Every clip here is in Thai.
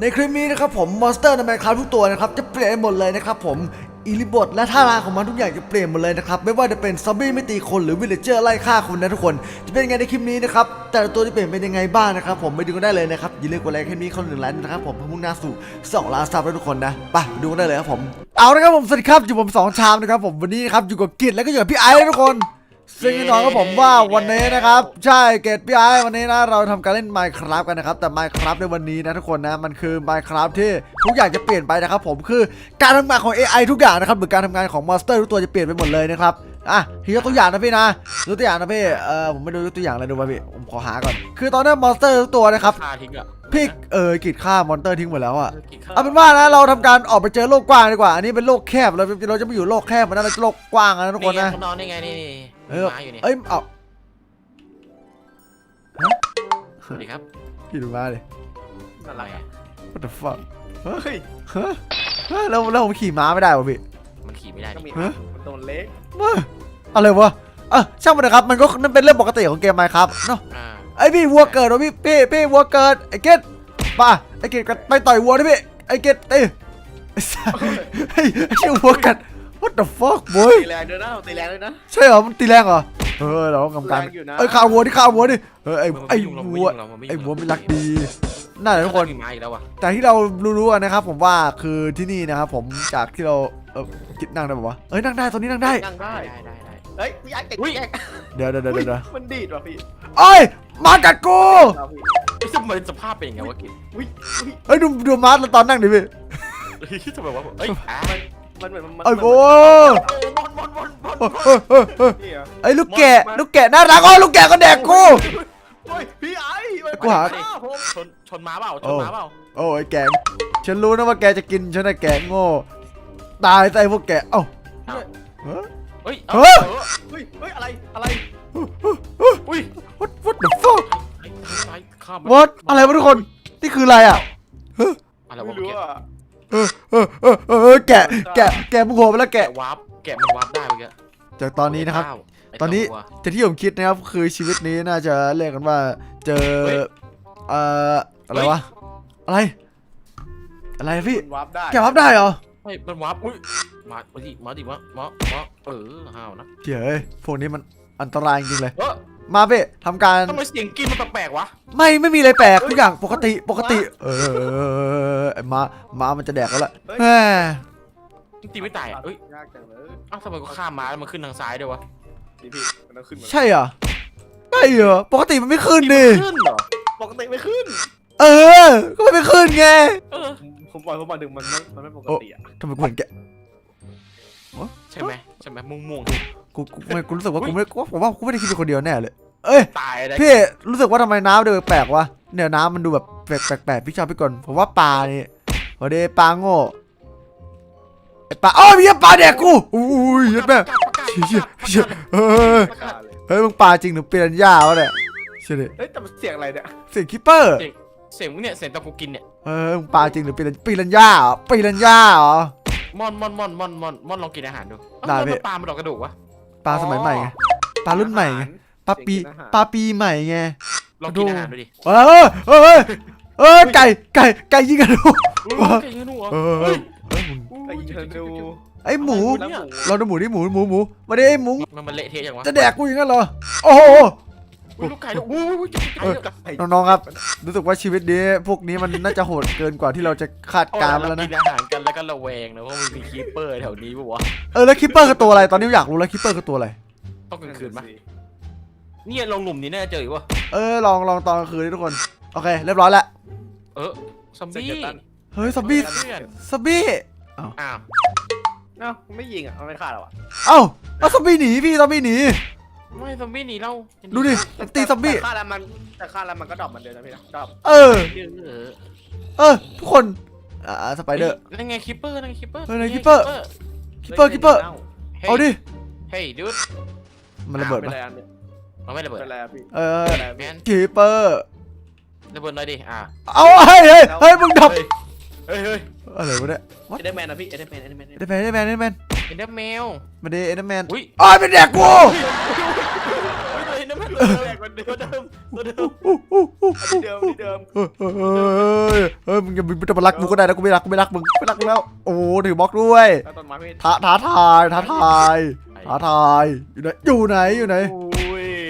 ในคลิปนี้นะครับผมมอนสเตอร์ในแมคคาทุกตัวนะครับจะเปลี่ยนหมดเลยนะครับผมอิริบทและท่าทางของมันทุกอย่างจะเปลี่ยนหมดเลยนะครับไม่ว่าจะเป็นซอมบี้ไม่ตีคนหรือวิลเลจเจอร์ไล่ฆ่าคนนะทุกคน จะเป็นยังไงในคลิปนี้นะครับแต่ละตัวที่เปลี่ยนเป็นยังไงบ้างนะครับผมไปดูกันได้เลยนะครับอย่าลืมกดไลค์คลิปนี้เขาหนึ่งล้านนะครับผมเพื่อมุ่งหน้าสู่2ล้านซับแล้วทุกคนนะไปดูกันได้เลยครับผมเอาละครับผมสวัสดีครับอยู่ผมสองชามนะครับผมวันนี้นะครับอยู่กับกิจแล้วก็อยู่กับพี่ไอซ์ทุกคน ซึ่งแน่นอนครับผมว่าวันนี้นะครับ ใช่เกตพี่ไอซ์วันนี้นะเราทำการเล่น Minecraft กันนะครับ แต่ Minecraft ในวันนี้นะทุกคนนะ มันคือ Minecraft ที่ทุกอย่างจะเปลี่ยนไปนะครับผมคือการทำงานของ AI ทุกอย่างนะครับหรือการทำงานของมอนสเตอร์ทุกตัวจะเปลี่ยนไปหมดเลยนะครับอะทียกตัวอย่างนะพี่นะยกตัวอย่างนะพี่เออผมไม่ดูยกตัวอย่างเลยดูป่ะพี่ผมขอหาก่อน คือตอนนี้มอนสเตอร์ทุกตัวนะครับฆ่าทิ้งอะพี่เออกิดฆ่ามอนสเตอร์ทิ้งหมดแล้วอะกินข้าวเอาเป็นว่านะเราทำการออกไปเจอโลกกว้างดีกว่า อันนี้เป็นโลกแคบเราเราจะไม่อยู่โลกแคบมันนะเราจะโลกกว้างนะทุกคนนะนอนได้ไงนี่นี่ เออ มาอยู่นี่เอ้ยเอาสวัสดีครับพี่ดูมาดิอะไรอะ what the fuck เฮ้ยฮะฮะแล้วแล้วผมขี่ม้าไม่ได้วะพี่มันขี่ไม่ได้ก็นี่มีฮะมันตัวเล็กเอ้ยอะไรวะเออช่างมันนะครับ มันก็นั่นเป็นเรื่องปกติของเกมไมครับเนาะอ่าไอพี่วัวเกิดวะพี่พี่พี่วัวเกิดไอเกตป่ะไอเกตก็ไปต่อยวัวดิพี่ไอเกตเอ้ยไอ้สัสไอ้ไอ้เชี่ยวัวกัด what the fuck boy ตีแรงด้วยนะตีแรงด้วยนะ ใช่เหรอมันตีแรงเหรอเออเราต้องกำการแรงอยู่นะ เอ้ยข่าววัวดิข่าววัวดิเออไอไอมันไม่วัวยุ่งเรามันไม่ไอยุ่งวัวไม่รักดีน่าจะทุกคนมีไม้อีกแล้วว่ะแต่ที่เรารู้ๆกันนะครับผมว่าคือที่นี่นะครับผมจากที่เราเออคิดนั่งได้ป่าวะเอ้ยนั่งได้ตอนนี้นั่งได้ นั่งได้ได้ได้ได้เฮ้ยพี่ไอ้เก่งอุ๊ยแยกเดี๋ยวเดี๋ยวเดี๋ยวเดี๋ยวมันดีดว่ะพี่เอ้ยมากัดกูเอาพี่ไอ้ยทำไมสภาพเป็นอย่างไงวะกินอุ้ยอุ้ยเอ้ยดูดูมาร์ตตอนนั่งดิพี่เฮ้ยทำไมวะเอ้ยอะ มันเหมือนมันไอ้โบบอลบอลบอลบอลเฮ้ยเฮ้ยเฮ้ยนี่เหรอไอ้ลูกแกะลูกแกะน่ารักอ๋อลูกแกะก็แดกกู โอ้ยพี่ไอ้มันกูหา ฆ่ผมชนชนม้าเปล่าชนม้าเปล่าโอ้ยแกะฉันรู้นะว่าแกจะกินฉันนะแกะโง่ตายใส่พวกแกะเอ้าอ้าวเฮ้ย เฮ้ยเฮ้ย เออเฮ้ยเฮ้ยอะไรอะไร อุ้ย what what the fuck ไอ้ไอ้ข้ามมัน what อะไรวะทุกคนนี่คืออะไรอะ อะไรไม่วะรู้เมื่อกี้อะ เออเออเออเออเออแกะแกะแกะมึงโหไปแล้วแกะ แกะวาร์ปแกะมันวาร์ปได้เมื่อกี้จากตอนนี้นะครับไเจ้าไตอนนี้ตัว แต่ที่ผมคิดนะครับคือชีวิตนี้น่าจะเรียกกันว่าเจอเฮ้ย เอ่ออะไรวะอะไร อะไรพี่ มันวาร์ปได้แกะรับได้เหรอเฮ้ยมันวาร์ปอุ้ยมามาดิมาดิมามามาเออห้าวนะเดี๋ยวเอ้ยพวกนี้มันอันตรายจริงๆเลย เออ มาเบ้ทำการทำไมเสียงกินมันแปลกๆวะไม่ไม่มีอะไรแปลกทุกอย่างปกติปกติ เออไอ้ม้าม้ามันจะแดกแล้วล่ะแหมตีไม่ตายอะเอ้ยยากจังเลยอ้าวทำไมกูข้ามม้าแล้วมันขึ้นทางซ้ายด้วยวะพี่พี่มันต้องขึ้นมาใช่เหรอใช่เหรอปกติมันไม่ขึ้นดิขึ้นเหรอปกติไม่ขึ้น เออ ก็มันไม่ขึ้นไงเออผมผมบอกผมบอกดึงมันมันมันไม่ปกติอะทำไมกูเห็นแกะใช่ไหมใช่ไหมม่วงม่วง กูกูไม่กูรู้สึกว่ากูไม่กูผมว่ากูไม่ได้คิดเป็นคนเดียวแน่เลย เอ้ยๆตายอะไรพี่รู้สึกว่าทำไมน้ำดูแปลกๆวะเนี่ยน้ำมันดูแบบแปลกๆพี่ชอบพี่กนผมว่าปลานี่วันนี้ปลาโง่ไอปลาอ้าวมีปลาแดกกูอุ้ยยัดแม่ประกาศประกาศเชี่ยเชี่ยประเชี่ยเฮ้ยกาศเลยเฮ้ยมึงปลาจริงหรือเปลี่ยนย่าวะเนี่ยเชี่ยดิเฮ้ยแต่มันเสียงอะไรเนี่ยเสียงคิปเปอร์เสียงมึงเนี่ยเสียงตะกูกินเนี่ยเฮ้ยมึงปลาจริงหรือเปลี่ยนปีรันย่าเหรอปีรันย่าเหรอมอนมอนมอนมอนมอนมอนลองกินอาหารดูได้เอ้าพี่มันปลามันดอกกระดูกวะป ลาสมัยใหม่ไงปลารุ่นใหม่ไงปลาปีเสียงกินอาหารปลาปีใหม่ไงลองกินอาหารดูดิเออเออเออเออไก่ไก่ไก่ยิงกันดูเฮ้ยไก่ยืนหนูเหรอเออเอเฮ้อยเฮ้ยมึงไอ้ยิงเธอดูไอหมูน้ำหมูเราดูหมูดิหมูหมูหมูมาดิไอหมูมันมันเละเทะอย่างวะจะแดกกูอย่างนั้นเหรอโอ้โห อุ้ยลูกไก่ด้วยอุ้ยอุ้ยไก่ด้วยไก่น้องๆครับ รู้สึกว่าชีวิตนี้พวกนี้มันน่าจะโหดเกินกว่าที่เราจะคาดการณ์มาเอแล้วกินะนอาหารกันแล้วก็ระแวงนะเพราะมันมีคีปเปอร์แถวนี้ปะวะเออแล้วคิปเปอร์คือตัวอะไร ตอนนี้อยากรู้แล้วคิปเปอร์คือตัวอะไร ต้องกลางคืนปะเนี่ยลงหลุมนี้น่าจะเจออีกวะเออลองลองตอนกลางคืนดิทุกคน โอเค เรียบร้อยแล้ว เออซอมบี้เฮ้ยซอมบี้เพื่อนซอมบี้ อ้าวเอ้าไม่ยิงอะมันไม่ฆ่าเราอะ เอ้าเอาซอมบี้หนีพี่ซอมบี้หนี ไม่ซอมบี้หนีเราดูดิตีซอมบี้แต่ฆ่าแล้วมันแต่ฆ่าแล้วมันก็ดรอปเหมือนเดิมนะพี่นะดรอปเออ เออเออเออทุกคน อ่าสไปเดอร์ นั่นไงคิปเปอร์นั่นไงคิปเปอร์เออนั่นไง Keeper คิปเปอร์คิปเปอร์เอาดิ เฮ้ยดูดมันระเบิดเป็นปะไรอันเนี่ยมันไม่ระเบิดเป็นไรอะพี่เออเป็นไรแมพี่นคิปเปอร์ระเบิดหน่อยดิอ่าเอาเฮ้ยเฮ้ยเฮ้ยมึงดับเฮ้ยเฮ้ยอะไรวะเนี่ยเอเดอร์แมนนะพี่เอเดอร์แมนเอเดอร์แมนเอ็นแมนเอ็นแมนเอ็นแมนเอ็นเดอร์แมวมาดิเอ็นแมนอุ้ยอ้ยเป็นแดกกูเฮ้ยเดอร์ แรกมันเดิมตัวเดิมตัวเดิมอันนี้เดิมเฮ้ยเฮ้ยมึงอย่ามึงจะมารักกูก็ได้นะกูไม่รักกูไม่รักมึงไม่รักมึงแล้วโอ้ถือบล็อกด้วยต้นไม้ไม่ท้าท้าทายท้าทายท้าทายอยู่ไหนอยู่ไหนอยู่ไหน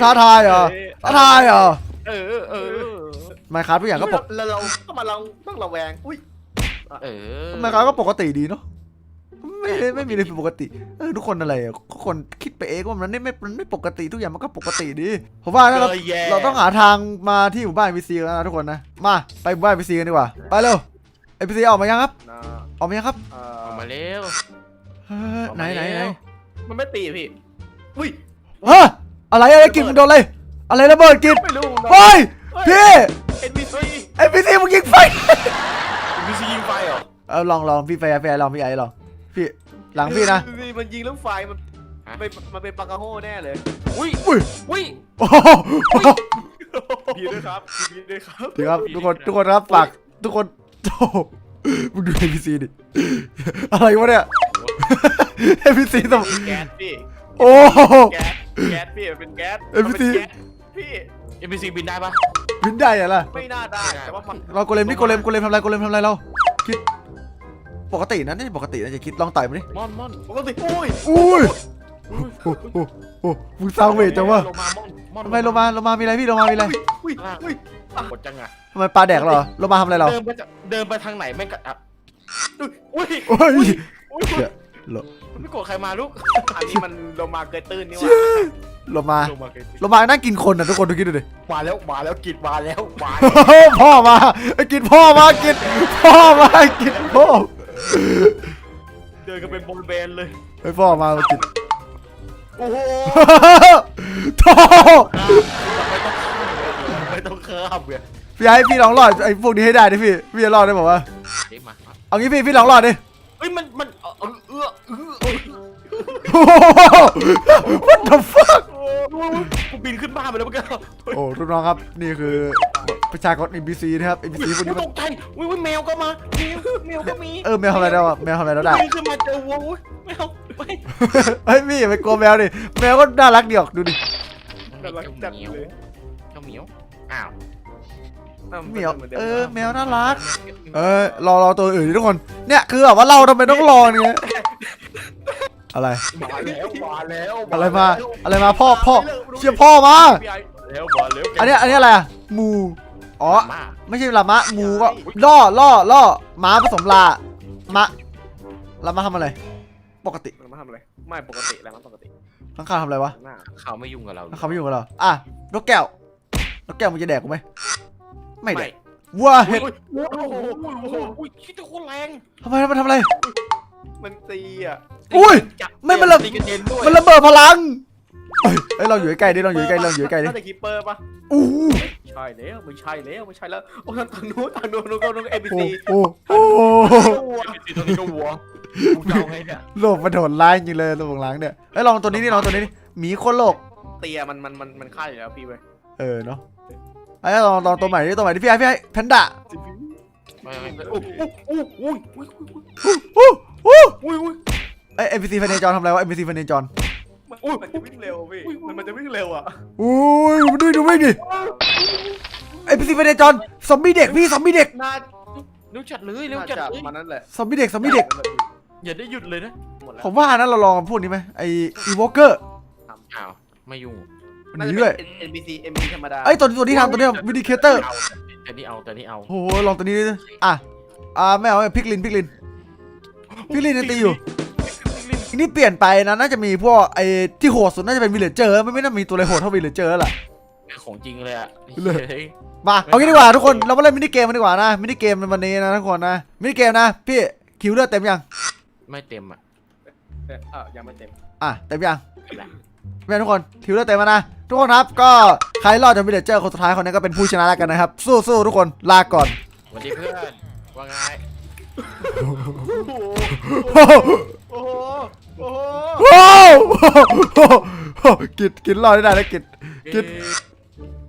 ท้าทายเหรอท้าทายเหรอเออเออไมค์ครับทุกอย่างก็ปกเราก็มาเราต้องระแวงอุ้ยเออไมค์ครับก็ปกติดีเนาะ ไม่ได้ไม่มีอะไรผิดปกติเออทุกคนอะไรอะทุกคนคิดไปเองว่ามันไม่ไม่มันไม่ปกติทุกอย่างมันก็ปกติดีผมว่าถ้าเราเจอแย่ เราต้องหาทางมาที่หมู่บ้านพีซีแล้วนะทุกคนนะมาไปหมู่บ้านพีซีกันดีกว่าไปเร็วไอพีซีออกมายังครับนะออกมายังครับเอ่อออกมาเร็ว เฮ้ยออกไหนมาไหนไหนแล้วมันไม่ตีพี่ อุ้ยฮะอะไรอะไรกินมึงโดนอะไรอะไรระเบิดกินไม่รู้เฮ้ยพี่เอ็นบีซีไอพีซีมึงยิงไฟมีซียิงไฟเหรอ เออลองลองพี่ไฟไฟลองพี่ไอลอง พี่หลังพี่นะมันยิงแล้วไฟมันมันมันเป็นปากกาโฮแน่เลยอุ้ยอุ้ยอุ้ยโอ้โหพี่ด้วยครับพี่ด้วยครับดีครับทุกคนทุกคนครับฝากทุกคนโอ้โหมึงดูไอพีซีดิอะไรวะเนี่ยไอพีซีสมแก๊สพี่โอ้โหแก๊สแก๊สพี่มันเป็นแก๊สเอ้ยพี่ตีมันเป็นแก๊สพี่เอ็มพีซีบินได้ปะบินได้อะล่ะไม่น่าได้แต่ว่ามันเราโกเลมนี่โกเลมโกเลมทำอะไรโกเลมทำอะไรเราคิด ปกตินะนี่ปกตินะจะคิดลองต่อยมาดิมอนมอนปกติอุ้ยอุ้ยโอ้โหโอ้โหมึงสร้างเวทจังวะลงมามอนมอนทำไมโลมาโลมามีอะไรพี่โลมามีอะไรอุ้ยอุ้ยกดจังอะทำไมปลาแดกเหรอโลมาทำอะไรเราเดินไปจะเดินไปทางไหนแม่งก็อะอุ้ยโอ้ยอุ้ยเดี๋ยวโลมันไม่โกรธใครมาลูกอันนี้มันโลมาเกยตื้นนี่หเชี่ว่ายโลมาลงมาเกินโลมานั่งกินคนนะทุกคนดูคิดดูดิมาแล้วมาแล้วกิดมาแล้วมาพ่อมาไอ้กินพ่อมากินพ่อมากินพ่อ เดินกันเป็นบอลเบนเลย ไอ้พ่อมามากินโอ้โหโธ่ไม่ต้องข้ามเลยพี่ให้พี่ลองรอดไอ้พวกนี้ให้ได้ดิพี่พี่จะรอดได้บอกว่าเฮ้ยมาเอางี้พี่พี่ลองรอดดิเฮ้ยมันมันเออเออเออเออ โอ้โห What the fuck กูบินขึ้นบ้านไปแล้วเมื่อกี้ โอ้ทุกน้องครับนี่คือ ประชากร NPC นะครับ NPC พวกนี้มันตกใจอุ้ยอุ้ยแมวก็มาแมวแมวก็มีเออแมวทำอะไรได้วะแมวทำอะไรเราได้บินขึ้นมาเจอวัวอุ้ยแมวไม่เฮ้ยพี่อย่าไปกลัวแมวดิแมวก็น่ารักดีออกดูดิน่ารักจัดเลย เจ้าเหมียวอ้าวเหมียวเออแมวน่ารัก เออรอรอตัวอื่นดิทุกคนเนี่ยคือแบบว่าเราทำไมต้องรอเนี่ยอะไร มาแล้วมาแล้วอะไรมาอะไรมาพ่อพ่อเชี่ยพ่อมาพี่ไอ้แล้วมาแล้วอันเนี้ยอันเนี้ยอะไรอะหมู อ๋อ มาไม่ใช่ลามะหมูก็ล่อล่อล่อม้าผสมลามะลามาทำอะไร ปกติมันมาทำอะไร ไม่ปกติแล้วมันปกติข้างข้าวทำอะไรวะหน้าเขาไม่ยุ่งกับเราเขาไม่อยู่งกับเราอะนกแก้วนกแก้วมึงจะแดกกูไหมไม่แดไม่กวัวเห็ดโอ้ยโอ้โหโอ้โหโอ้ยคิดจะโคตรแรง ทำไมมันทำอะไร มันตีอะอุ้ยจับไม่มันระ ตีกันเย็นด้วยมันระเบิดพลังเอ้ยเอ้ยเราอยู่ใกล้ๆดิเราอยู่ใกล้ๆเราอยู่ใกล้ๆดิน่าจะคีเปอร์ปะอู้หู ใช่แล้วไม่ใช่แล้วไม่ใช่แล้วโอ้ทางทางนู้นทางนู้นนู้นก็นู้นเอโอ้บีซีโอ้โอ้ตีตัวนี้ก็วัวกูจะเอาไงเนี่ยโลกมันโหดร้ายจริงเลยโลกของล้างเนี่ยเอ้ยลองตัวนี้นี่ลองตัวนี้นี่หมีโคนโลก เตียมันมันมันมันฆ่าอยู่แล้วพี่เว้ยเออเนาะไอ้ยลองลองตัวใหม่ดิตัวใหม่ดิพี่ไอ้พี่ไอ้แพนด้าไม่ไม่ไม่โอ้โหโอ้โหโอ้ยโอ้ยอู้อู้โอ้ยโอ้ยเอ้ยเอ็มพีซีฟเนจอนทำอะไรวะเอ็มพีซีฟเนจอน มันมันจะวิ่งเร็วพี่มันมันจะวิ่งเร็วอะอุ้ยมาดูดูวิ่งดิเอ็มพีซีฟเนจอนซอมบี้เด็กพี่ซอมบี้เด็กน่าเร็วจัดเลยเร็วน่าจัดจะเลยมันนั่นแหละซอมบี้เด็กซอมบี้เด็ก อย่าได้หยุดเลยนะหมดแล้วผมว่านะเราลองพูดนี้ไหมไออีวอเกอร์อ้าวไม่ยุ่งมันน่าหจะนีเป็ด้วยน NPC NPC ธรรมดาไอ้ยตัวตัวที่ทำตัวนี้วิดิเคเตอร์เอาแต่นี่เอาแต่นี่เอาโอ้โหลองตัวนี้ดิอะอ่าไม่เอาพิกลินพิกลินพิกลินยังตีอยู่ อันนี้เปลี่ยนไปนะน่าจะมีพวกไอ้ที่โหดสุดน่าจะเป็นวิลเลจเจอร์ไม่ไม่น่ามีตัวอะไรโหดเท่าวิลเลจเจอร์แล้วล่ะของจริงเลยอะเลย มาเอางี้ดีกว่าทุกคนเรามาเล่นมินิเกมกันดีกว่านะมินิเกมในวันนี้นะทุกคนนะมินิเกมนะพี่คิวเลือดเต็มยังไม่เต็มอะเออยังไม่เต็ม อะเต็มยังแหละแม่ทุกคนคิวเลือดเต็มแล้วนะทุกคนครับก็ใครรอดจากวิลเลจเจอร์คนสุดท้ายคนนี้ก็เป็นผู้ชนะแล้วกันนะครับ สู้ๆทุกคนลาก่อนสวัสดีเพื่อนว่าไง โอ้โหโอ้โห โอ้โหโอ้โหกินกินรอดได้แล้วกินกิน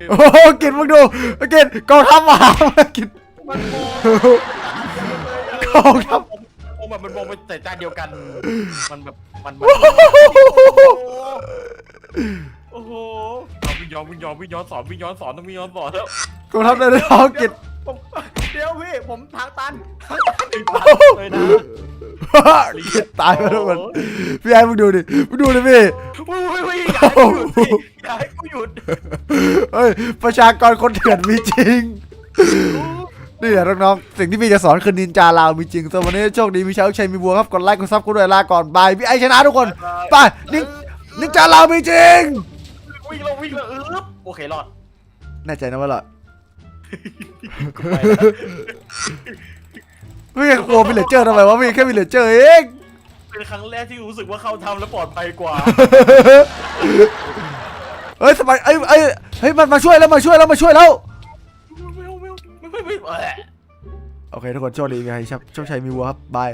โอ้โหกินมึงดูกินกองทัพมากินมันโมกองทัพโอ้แบบมันมองไปแต่จานเดียวกัน มันแบบมันแบบโอ้โหเอาพี่วิ่งย้อนวิ่งย้อนวิ่งย้อนสอนวิ่งย้อนสอนต้องวิ่งย้อนสอนแล้วกองทัพไดโนเสาร์กิจ ผมเดี๋ยวพี่ ผมทางตันเลยนะตายไปทุกคนพี่ไอ้มึงดูดิมึงดูดิพี่อุ้ยอุ้ยอุ้ยอย่าให้กูหยุดสิอย่าให้กูหยุดเฮ้ยประชากรคนเถื่อนมีจริง นี่แหละน้องๆสิ่งที่พี่จะสอนคือนินจาลาวมีจริงส่วนวันนี้โชคดีมีชาวชัยมีบัวครับกดไลค์กดซับกดด้วยลาก่อนบายพี่ไอ้ชนะทุกคนไปนินนินจาลาวมีจริง วิ่งแล้ววิ่งแล้วเออโอเครอดแน่ใจนะว่าหรอกู ไปแล้วไม่กลัววิลเลเจอร์ทำไมวะมีแค่วิลเลเจอร์เองเป็นครั้งแรกที่รู้สึกว่าเขาทำแล้วปลอดภัยกว่าเฮ้ยสบายเอ้ยเอ้ยเฮ้ยมันมาช่วยแล้วมาช่วยแล้วมาช่วยแล้วไม่เอาไม่เอาไม่ไม่ไม่เออโอเคทุกคนโชคดีมีใครโชคชัยมีวัวครับบาย